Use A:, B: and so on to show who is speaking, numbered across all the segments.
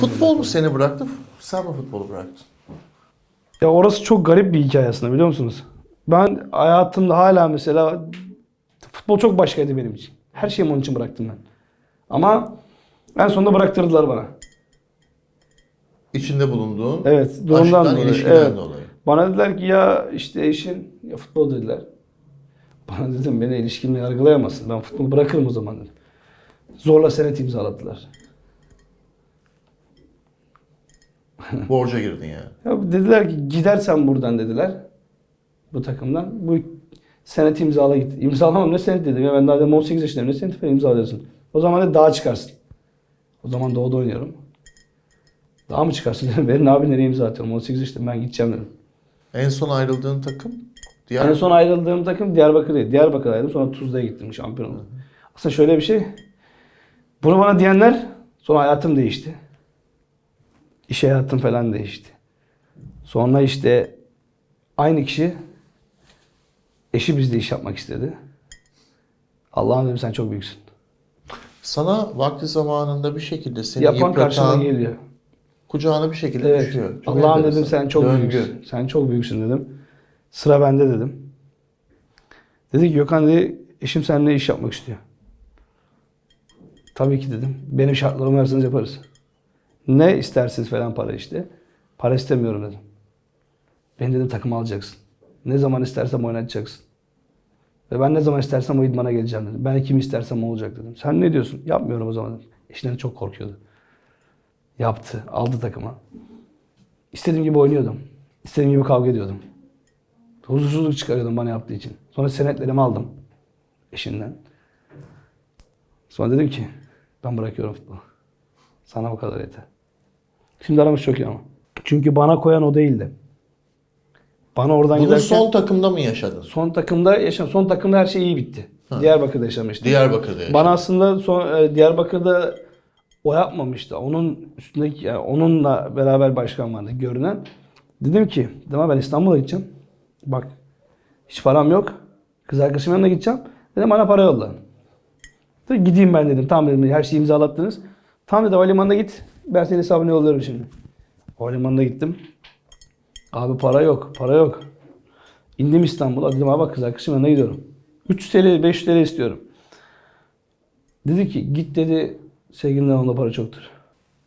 A: Futbol mu seni bıraktı? Sen mi futbolu bıraktın?
B: Ya orası çok garip bir hikaye aslında biliyor musunuz? Ben hayatımda hala mesela futbol çok başkaydı benim için. Her şeyimi onun için bıraktım ben. Ama en sonunda bıraktırdılar bana.
A: İçinde bulunduğun
B: Evet, durumdan
A: aşktan,
B: dolayı.
A: ilişkiden
B: Evet.
A: dolayı.
B: Bana dediler ki ya işte eşin ya futbol dediler. Bana dedim beni ilişkimle yargılayamazsın. Ben futbolu bırakırım o zaman dedim. Zorla senet imzalattılar.
A: Borca girdin yani.
B: Ya dediler ki gidersen buradan dediler. Bu takımdan. Bu senet imzala git. İmzalamam ne senet dedim ya ben daha dedim 18 yaşındayım ne senet falan imzalıyorsun. O zaman da dağa çıkarsın. O zaman doğuda oynuyorum. Dağa mı çıkarsın dedim. Benim abi nereye imza atıyorum 18 yaşındayım ben gideceğim dedim.
A: En son ayrıldığın takım? Diğer
B: En son ayrıldığım takım Diyarbakır'daydı. Diyarbakır'daydım sonra Tuzla'ya gittim şampiyon oldum. Aslında şöyle bir şey. Bunu bana diyenler sonra hayatım değişti. İş hayatım falan değişti. Sonra işte aynı kişi eşi bizde iş yapmak istedi. Allah'ım dedim sen çok büyüksün.
A: sana vakti zamanında bir şekilde seni
B: Yapan karşına
A: yıpratan,
B: geliyor.
A: kucağına bir şekilde
B: Evet.
A: düşüyor. Çok
B: Allah'ım
A: enteresan.
B: dedim sen çok büyüksün. Sen çok büyüksün dedim. Sıra bende dedim. Dedi ki Gökhan dedi eşim seninle iş yapmak istiyor. Tabii ki dedim. Benim şartlarımı verseniz yaparız. Ne istersiniz falan para işte. Para istemiyorum dedim. Beni dedim takıma alacaksın. Ne zaman istersem oynatacaksın. Ve ben ne zaman istersem o idmana geleceğim dedim. Ben kim istersem o olacak dedim. Sen ne diyorsun? Yapmıyorum o zaman dedim. Eşinden çok korkuyordu. Yaptı. Aldı takıma. İstediğim gibi oynuyordum. İstediğim gibi kavga ediyordum. Huzursuzluk çıkarıyordum bana yaptığı için. Sonra senetlerimi aldım eşinden. Sonra dedim ki ben bırakıyorum futbolu. Sana bu kadar yeter. Şimdi aramız çok iyi ama. Çünkü bana koyan o değildi. Bana oradan
A: Bunu
B: giderken
A: son takımda mı yaşadın?
B: son takımda yaşam son takımda her şey iyi bitti. Diyarbakır'da yaşamıştım.
A: Diyarbakır'da yaşadın.
B: Bana aslında son, e, Diyarbakır'da o yapmamıştı. Onun üstündeki yani onunla beraber başkan vardı görünen. Dedim ki, dedim "Abi ben İstanbul'a gideceğim. Bak hiç param yok. Kız arkadaşımın yanına gideceğim. Dedim bana para yolla. Gideyim ben dedim. Tamam dedim her şeyi imzalattınız. Tamam dedi havalimanına git. Ben senin hesabını yollarım şimdi. Havalimanına gittim. Abi para yok, para yok. İndim İstanbul'a. Dedim abi bak kız arkadaşımın yanına gidiyorum. 300 TL, 500 TL istiyorum. Dedi ki git dedi sevgilinden onda para çoktur.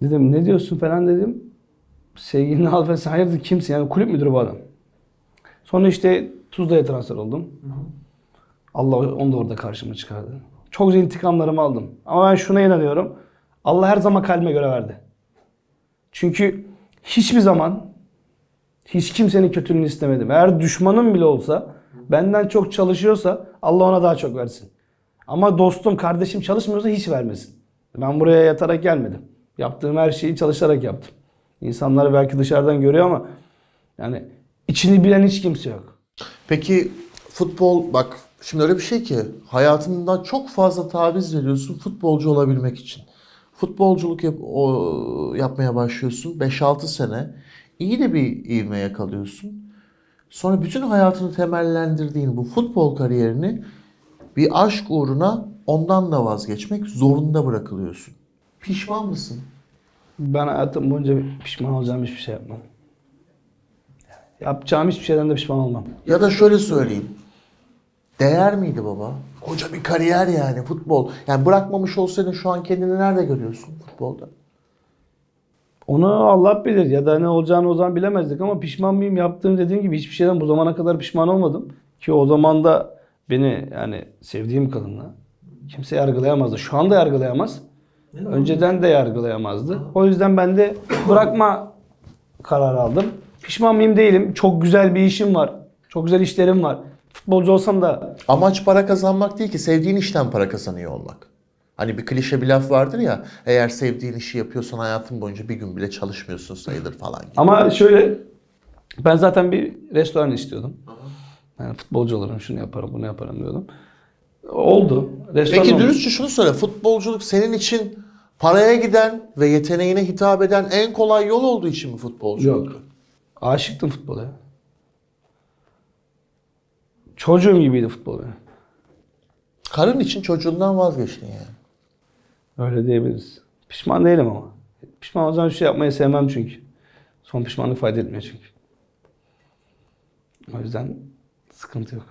B: Dedim ne diyorsun falan dedim. Sevgilini al falan hayırdır kimsin yani kulüp müdürü bu adam. Sonra işte Tuzla'ya transfer oldum. Allah onu da orada karşıma çıkardı. Çok güzel intikamlarımı aldım. Ama ben şuna inanıyorum. Allah her zaman kalbime göre verdi. Çünkü hiçbir zaman hiç kimsenin kötülüğünü istemedim. Eğer düşmanım bile olsa, benden çok çalışıyorsa Allah ona daha çok versin. Ama dostum, kardeşim çalışmıyorsa hiç vermesin. Ben buraya yatarak gelmedim. Yaptığım her şeyi çalışarak yaptım. İnsanlar belki dışarıdan görüyor ama yani içini bilen hiç kimse yok.
A: Peki futbol bak şimdi öyle bir şey ki hayatından çok fazla taviz veriyorsun futbolcu olabilmek için. Futbolculuk yap- o, yapmaya başlıyorsun 5-6 sene. İyi de bir ivme yakalıyorsun. Sonra bütün hayatını temellendirdiğin bu futbol kariyerini bir aşk uğruna ondan da vazgeçmek zorunda bırakılıyorsun. Pişman mısın?
B: Ben hayatım boyunca pişman olacağım hiçbir şey yapmam. Yapacağım hiçbir şeyden de pişman olmam.
A: Ya da şöyle söyleyeyim. Değer miydi baba? Koca bir kariyer yani futbol. Yani bırakmamış olsaydın şu an kendini nerede görüyorsun futbolda?
B: Onu Allah bilir ya da ne olacağını o zaman bilemezdik ama pişman mıyım yaptığım dediğim gibi hiçbir şeyden bu zamana kadar pişman olmadım. Ki o zaman da beni yani sevdiğim kadınla kimse yargılayamazdı. Şu anda yargılayamaz. Önceden de yargılayamazdı. O yüzden ben de bırakma kararı aldım. Pişman mıyım değilim. Çok güzel bir işim var. Çok güzel işlerim var. Futbolcu olsam da
A: Amaç para kazanmak değil ki sevdiğin işten para kazanıyor olmak. Hani bir klişe bir laf vardır ya eğer sevdiğin işi yapıyorsan hayatın boyunca bir gün bile çalışmıyorsun sayılır falan gibi.
B: Ama şöyle ben zaten bir restoran istiyordum. Yani futbolcu olurum, şunu yaparım, bunu yaparım diyordum. Oldu. Restoran
A: Peki dürüstçe şunu söyle futbolculuk senin için paraya giden ve yeteneğine hitap eden en kolay yol olduğu için mi futbolculuk?
B: Yok. Aşıktım futbola. ya. Çocuğum gibiydi futbol benim.
A: Karın için çocuğundan vazgeçtin yani.
B: Öyle diyebiliriz. Pişman değilim ama. Pişman olacağım bir şey yapmayı sevmem çünkü. Son pişmanlık fayda etmiyor çünkü. O yüzden sıkıntı yok.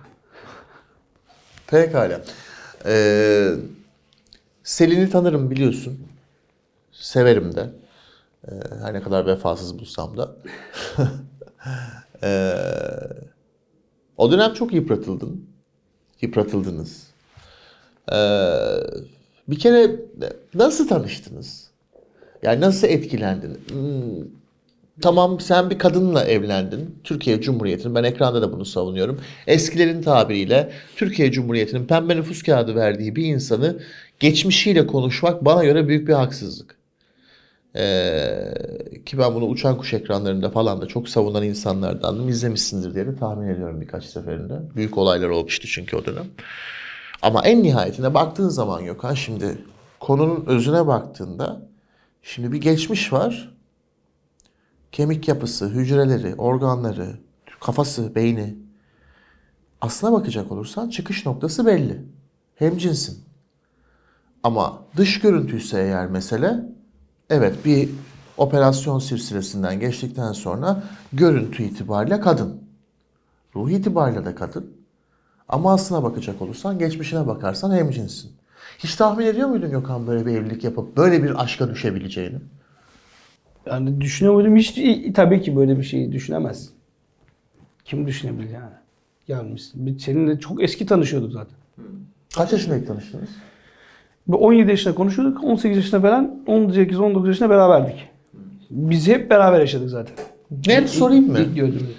A: Pekala. Ee, Selin'i tanırım biliyorsun. Severim de. Ee, her ne kadar vefasız bulsam da. Ee, o dönem çok yıpratıldın. Yıpratıldınız. Ee, bir kere nasıl tanıştınız? Yani nasıl etkilendin? Hmm, Tamam sen bir kadınla evlendin. Türkiye Cumhuriyeti'nin ben ekranda da bunu savunuyorum. Eskilerin tabiriyle Türkiye Cumhuriyeti'nin pembe nüfus kağıdı verdiği bir insanı geçmişiyle konuşmak bana göre büyük bir haksızlık. Ee, ki ben bunu uçan kuş ekranlarında falan da çok savunan insanlardandım. İzlemişsindir diye de tahmin ediyorum birkaç seferinde. Büyük olaylar olmuştu çünkü o dönem. Ama en nihayetine baktığın zaman Gökhan şimdi konunun özüne baktığında şimdi bir geçmiş var kemik yapısı, hücreleri, organları, kafası, beyni. Aslına bakacak olursan çıkış noktası belli. Hemcinsin. Ama dış görüntüyse eğer mesele, evet bir operasyon silsilesinden geçtikten sonra görüntü itibariyle kadın. Ruh itibariyle de kadın. Ama aslına bakacak olursan, geçmişine bakarsan hemcinsin. Hiç tahmin ediyor muydun Gökhan böyle bir evlilik yapıp böyle bir aşka düşebileceğini?
B: Yani düşünüyor muydum? Hiç tabii ki böyle bir şeyi düşünemez. Kim düşünebilir yani? Gelmişsin. Seninle çok eski tanışıyorduk zaten.
A: Kaç yaşında ilk tanıştınız?
B: Ve 17 yaşında konuşuyorduk. 18 yaşında falan 18-19 yaşında beraberdik. Biz hep beraber yaşadık zaten.
A: Net sorayım mı?
B: İlk gördüğümüz.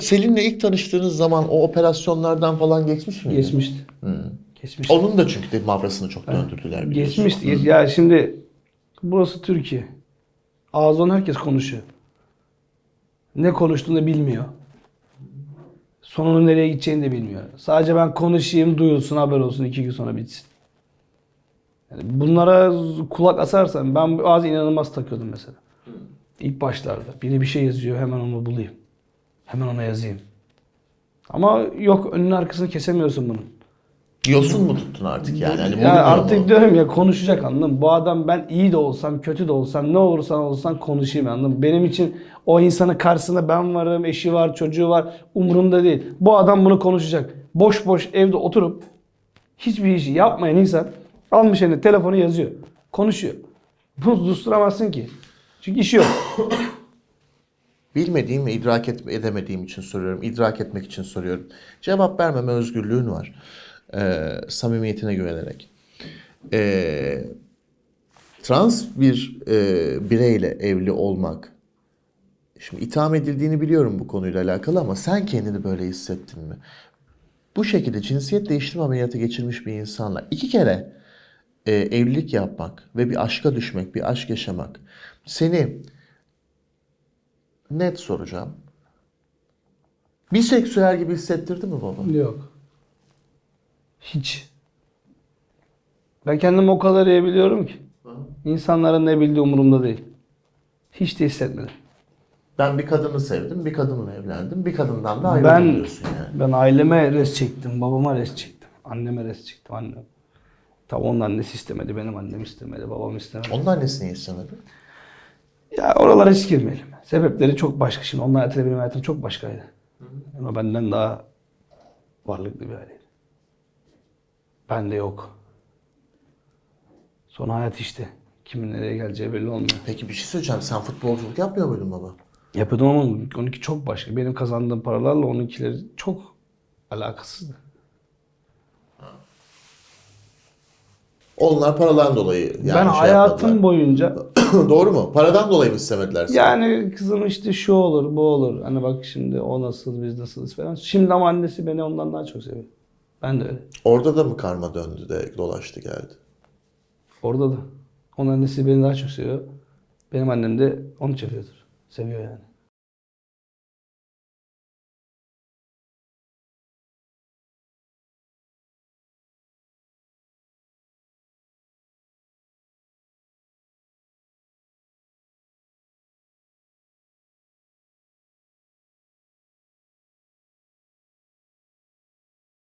A: Selin'le ilk tanıştığınız zaman o operasyonlardan falan geçmiş miydi?
B: Geçmişti. Geçmişti.
A: Onun da çünkü de mavrasını çok döndürdüler biliyorsun.
B: Geçmişti. Geç- Ya şimdi burası Türkiye. Ağzından herkes konuşuyor. Ne konuştuğunu bilmiyor. Sonunun nereye gideceğini de bilmiyor. Sadece ben konuşayım, duyulsun, haber olsun, iki gün sonra bitsin. Yani bunlara kulak asarsan, ben bazı inanılmaz takıyordum mesela. İlk başlarda. Biri bir şey yazıyor, hemen onu bulayım. Hemen ona yazayım. Ama yok, önünün arkasını kesemiyorsun bunun.
A: Yosun mu tuttun artık yani? Hani
B: Ya
A: bunu
B: artık
A: mu?
B: diyorum ya konuşacak anladın mı? Bu adam ben iyi de olsam kötü de olsam ne olursan olsan konuşayım anladın mı? Benim için o insanın karşısında ben varım, eşi var, çocuğu var umurumda değil. Bu adam bunu konuşacak. Boş boş evde oturup hiçbir işi yapmayan insan almış eline telefonu yazıyor. Konuşuyor. Bunu susturamazsın ki. Çünkü işi yok.
A: Bilmediğim ve idrak et- edemediğim için soruyorum. İdrak etmek için soruyorum. Cevap vermeme özgürlüğün var. Ee, samimiyetine güvenerek. Ee, trans bir e, bireyle evli olmak. Şimdi itham edildiğini biliyorum bu konuyla alakalı ama sen kendini böyle hissettin mi? Bu şekilde cinsiyet değiştirme ameliyatı geçirmiş bir insanla iki kere e, evlilik yapmak ve bir aşka düşmek, bir aşk yaşamak seni net soracağım. Biseksüel gibi hissettirdi mi baba?
B: Yok. Hiç. Ben kendimi o kadar iyi biliyorum ki. İnsanların ne bildiği umurumda değil. Hiç de hissetmedim.
A: Ben bir kadını sevdim, bir kadınla evlendim, bir kadından da ayrıldım
B: Ben
A: diyorsun yani.
B: ben aileme res çektim, babama res çektim, anneme res çektim, annem. Tabii onun annesi istemedi, benim annem istemedi, babam istemedi.
A: Onun annesini istemedi.
B: Ya oralara hiç girmeyelim. Sebepleri çok başka. Şimdi onun hayatıyla benim hayatım çok başkaydı. Ama benden daha varlıklı bir aileydi. Bende yok. Sonra hayat işte. Kimin nereye geleceği belli olmuyor.
A: Peki bir şey söyleyeceğim. Sen futbolculuk yapmıyor muydun baba?
B: Yapıyordum ama onunki çok başka. Benim kazandığım paralarla onunkileri çok alakasızdı.
A: Onlar paradan dolayı yani
B: ben
A: şey
B: hayatım
A: yapmadılar.
B: boyunca
A: Doğru mu? Paradan dolayı mı istemediler seni?
B: yani kızım işte şu olur bu olur. Hani bak şimdi o nasıl biz nasılız falan. Şimdi ama annesi beni ondan daha çok seviyor. Ben de öyle.
A: Orada da mı karma döndü de dolaştı geldi?
B: Orada da. Onun annesi beni daha çok seviyor. Benim annem de onu seviyordur. Seviyor yani.